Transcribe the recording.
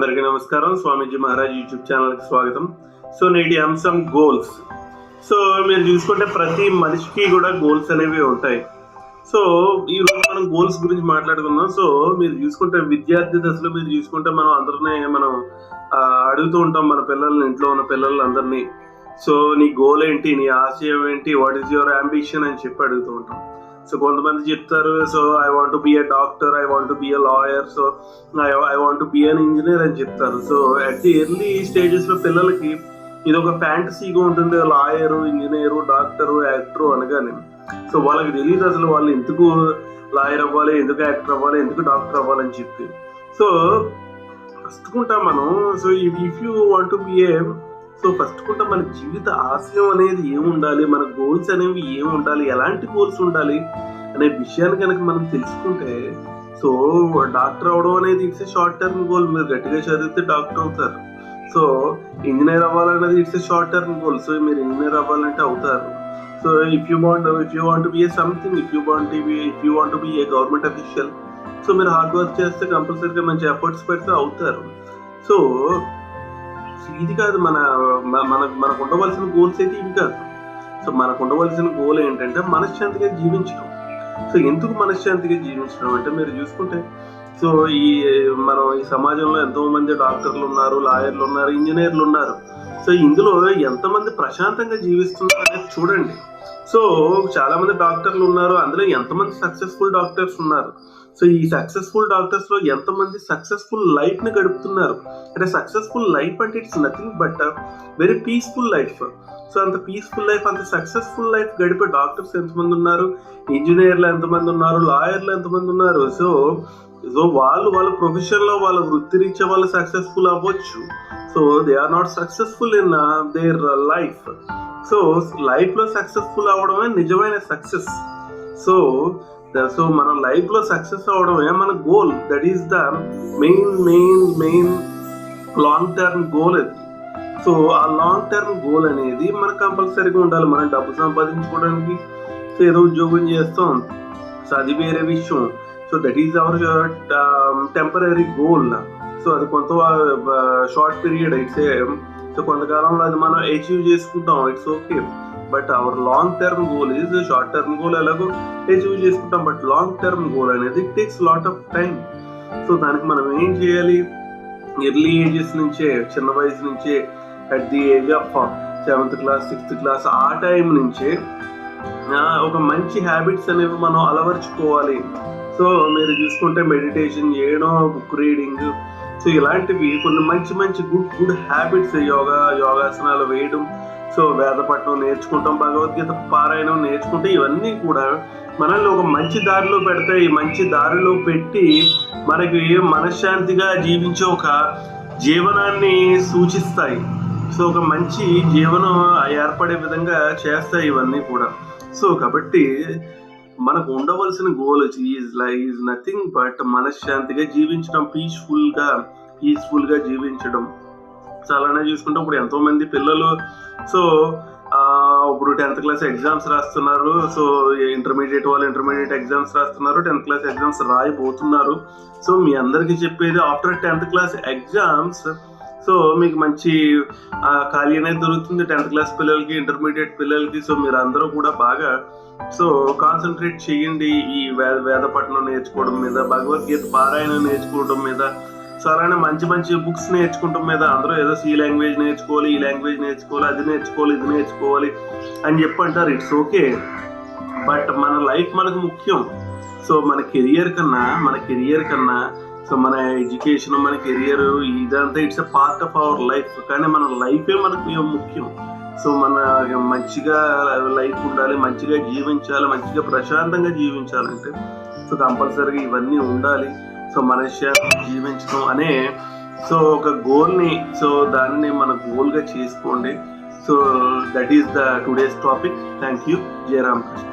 అందరికీ నమస్కారం. స్వామీజీ మహారాజ్ యూట్యూబ్ ఛానల్కి స్వాగతం. సో నేటి అంశం గోల్స్ సో మీరు చూసుకుంటే ప్రతి మనిషికి కూడా గోల్స్ అనేవి ఉంటాయి. సో ఈ రోజు మనం గోల్స్ గురించి మాట్లాడుకుందాం. సో మీరు చూసుకుంటే విద్యార్థి దశలో మీరు చూసుకుంటే మనం అందరినీ మనం అడుగుతూ ఉంటాం మన పిల్లల్ని ఇంట్లో ఉన్న పిల్లలందరినీ. సో నీ గోల్ ఏంటి? నీ ఆశయం ఏంటి? వాట్ ఈస్ యువర్ అంబిషన్ అని చెప్పి అడుగుతూ ఉంటాం. సో కొంతమంది చెప్తారు so I want be a doctor I want be a lawyer so I want be an engineer అని చెప్తారు. సో అట్ ది ఎర్లీ స్టేజెస్లో పిల్లలకి ఇది ఒక ఫ్యాంటసీగా ఉంటుంది లాయరు ఇంజనీరు డాక్టరు యాక్టరు అనగానే. సో వాళ్ళకి తెలియదు అసలు వాళ్ళు ఎందుకు లాయర్ అవ్వాలి ఎందుకు యాక్టర్ అవ్వాలి ఎందుకు డాక్టర్ అవ్వాలని చెప్పి. సో ఫస్ట్ మనం so if you want be a so first కూడా మన జీవిత ఆశయం అనేది ఏముండాలి? మన గోల్స్ అనేవి ఏముండాలి? ఉండాలి ఎలాంటి గోల్స్ ఉండాలి? అనే విషయాన్ని కనుక మనం తెలుసుకుంటే సో డాక్టర్ అవడం అనేది ఇట్స్ షార్ట్ టర్మ్ గోల్ మీరు గట్టిగా చదివితే డాక్టర్ అవుతారు. So engineer అవ్వాలనేది it's short term goal so మీరు ఇంజనీర్ అవ్వాలంటే అవుతారు. So if you want if you want be a something if you want be if you want be a government official so మీరు hard work చేస్తే కంపల్సరీగా మంచి efforts పెడితే అవుతారు. So ఇది కాదు మన మన- మనకు ఉండవలసిన గోల్స్ అయితే ఇవి కాదు. సో మనకు ఉండవలసిన గోల్ ఏంటంటే మనశ్శాంతిగా జీవించడం. సో ఎందుకు మనశ్శాంతిగా జీవించడం అంటే మీరు చూసుకుంటే సో ఈ మనం ఈ సమాజంలో ఎంతో మంది డాక్టర్లు ఉన్నారు లాయర్లు ఉన్నారు ఇంజనీర్లు ఉన్నారు. సో ఇందులో ఎంతమంది ప్రశాంతంగా జీవిస్తున్నారు అనేది చూడండి. సో చాలా మంది డాక్టర్లు ఉన్నారు అందులో ఎంతమంది సక్సెస్ఫుల్ డాక్టర్స్ ఉన్నారు. సో ఈ సక్సెస్ఫుల్ డాక్టర్స్లో ఎంతమంది సక్సెస్ఫుల్ లైఫ్ని గడుపుతున్నారు? అంటే సక్సెస్ఫుల్ లైఫ్ అంటే it's nothing but very peaceful life so అంత పీస్ఫుల్ లైఫ్ అంత సక్సెస్ఫుల్ లైఫ్ గడిపే డాక్టర్స్ ఎంతమంది ఉన్నారు? ఇంజనీర్లు ఎంతమంది ఉన్నారు? లాయర్లు ఎంతమంది ఉన్నారు? సో సో వాళ్ళు వాళ్ళ ప్రొఫెషన్లో వాళ్ళ వృత్తిరీత్యా వాళ్ళు సక్సెస్ఫుల్ అవ్వచ్చు. So they are not successful in their life so లైఫ్లో సక్సెస్ఫుల్ అవ్వడమే నిజమైన సక్సెస్ సో సో మన లైఫ్లో సక్సెస్ అవడమే మన goal that is the main main main long term goal అది. సో ఆ లాంగ్ టర్మ్ గోల్ అనేది మనకు కంపల్సరీగా ఉండాలి. మనం డబ్బు సంపాదించుకోవడానికి సో ఏదో ఉద్యోగం చేస్తాం. సో అది వేరే విషయం. So that is our temporary goal so అది కొంత షార్ట్ పీరియడ్ ఇట్స్ సో కొంతకాలంలో అది మనం అచీవ్ చేసుకుంటాం. It's okay but our long term goal is short term goal ఎలాగో అచీవ్ చేసుకుంటాం. బట్ లాంగ్ టర్మ్ గోల్ అనేది takes lot of time so దానికి మనం ఏం చేయాలి? ఎర్లీ ఏజెస్ నుంచే చిన్న వయసు నుంచే at the age of seventh class sixth class ఆ టైం నుంచే ఒక మంచి హ్యాబిట్స్ అనేవి మనం అలవర్చుకోవాలి. సో మీరు చూసుకుంటే మెడిటేషన్ చేయడం బుక్ రీడింగ్ సో ఇలాంటివి కొన్ని మంచి మంచి గుడ్ గుడ్ హ్యాబిట్స్ యోగా యోగాసనాలు వేయడం సో వేదపట్నం నేర్చుకుంటాం భగవద్గీత పారాయణం నేర్చుకుంటే ఇవన్నీ కూడా మనల్ని ఒక మంచి దారిలో పెడతాయి. మంచి దారిలో పెట్టి మనకి మనశ్శాంతిగా జీవించే ఒక జీవనాన్ని సూచిస్తాయి. సో ఒక మంచి జీవనం ఏర్పడే విధంగా చేస్తాయి ఇవన్నీ కూడా. సో కాబట్టి మనకు ఉండవలసిన goal is is nothing but మనశ్శాంతిగా జీవించడం పీస్ఫుల్గా పీస్ఫుల్గా జీవించడం. సో అలానే చూసుకుంటే ఇప్పుడు ఎంతో మంది పిల్లలు సో ఇప్పుడు టెన్త్ క్లాస్ ఎగ్జామ్స్ రాస్తున్నారు. సో ఇంటర్మీడియట్ వాళ్ళు ఇంటర్మీడియట్ ఎగ్జామ్స్ రాస్తున్నారు. టెన్త్ క్లాస్ ఎగ్జామ్స్ రాయబోతున్నారు. సో మీ అందరికీ చెప్పేది after tenth class exams so మీకు మంచి ఖాళీ అనేది దొరుకుతుంది. టెన్త్ క్లాస్ పిల్లలకి ఇంటర్మీడియట్ పిల్లలకి సో మీరు అందరూ కూడా బాగా సో కాన్సన్ట్రేట్ చేయండి ఈ వేద వేదపట్నం నేర్చుకోవడం మీద భగవద్గీత పారాయణం నేర్చుకోవడం మీద సో అలానే మంచి మంచి బుక్స్ నేర్చుకోవడం మీద అందరూ ఏదో సీ లాంగ్వేజ్ నేర్చుకోవాలి ఈ లాంగ్వేజ్ నేర్చుకోవాలి అది నేర్చుకోవాలి ఇది నేర్చుకోవాలి అని చెప్పి అంటారు ఇట్స్ ఓకే బట్ మన లైఫ్ మనకు ముఖ్యం. సో మన కెరియర్ కన్నా మన కెరియర్ కన్నా సో మన ఎడ్యుకేషన్ మన కెరియర్ ఇదంతా it's a part of our life కానీ మన లైఫే మనకు ముఖ్యం. సో మన మంచిగా లైఫ్ ఉండాలి మంచిగా జీవించాలి మంచిగా ప్రశాంతంగా జీవించాలంటే సో కంపల్సరీగా ఇవన్నీ ఉండాలి. సో మనశ్శాంతి జీవించడం అనే సో ఒక గోల్ని సో దానిని మన గోల్గా చేసుకోండి. So that is the today's topic thank you Jayaram Krishna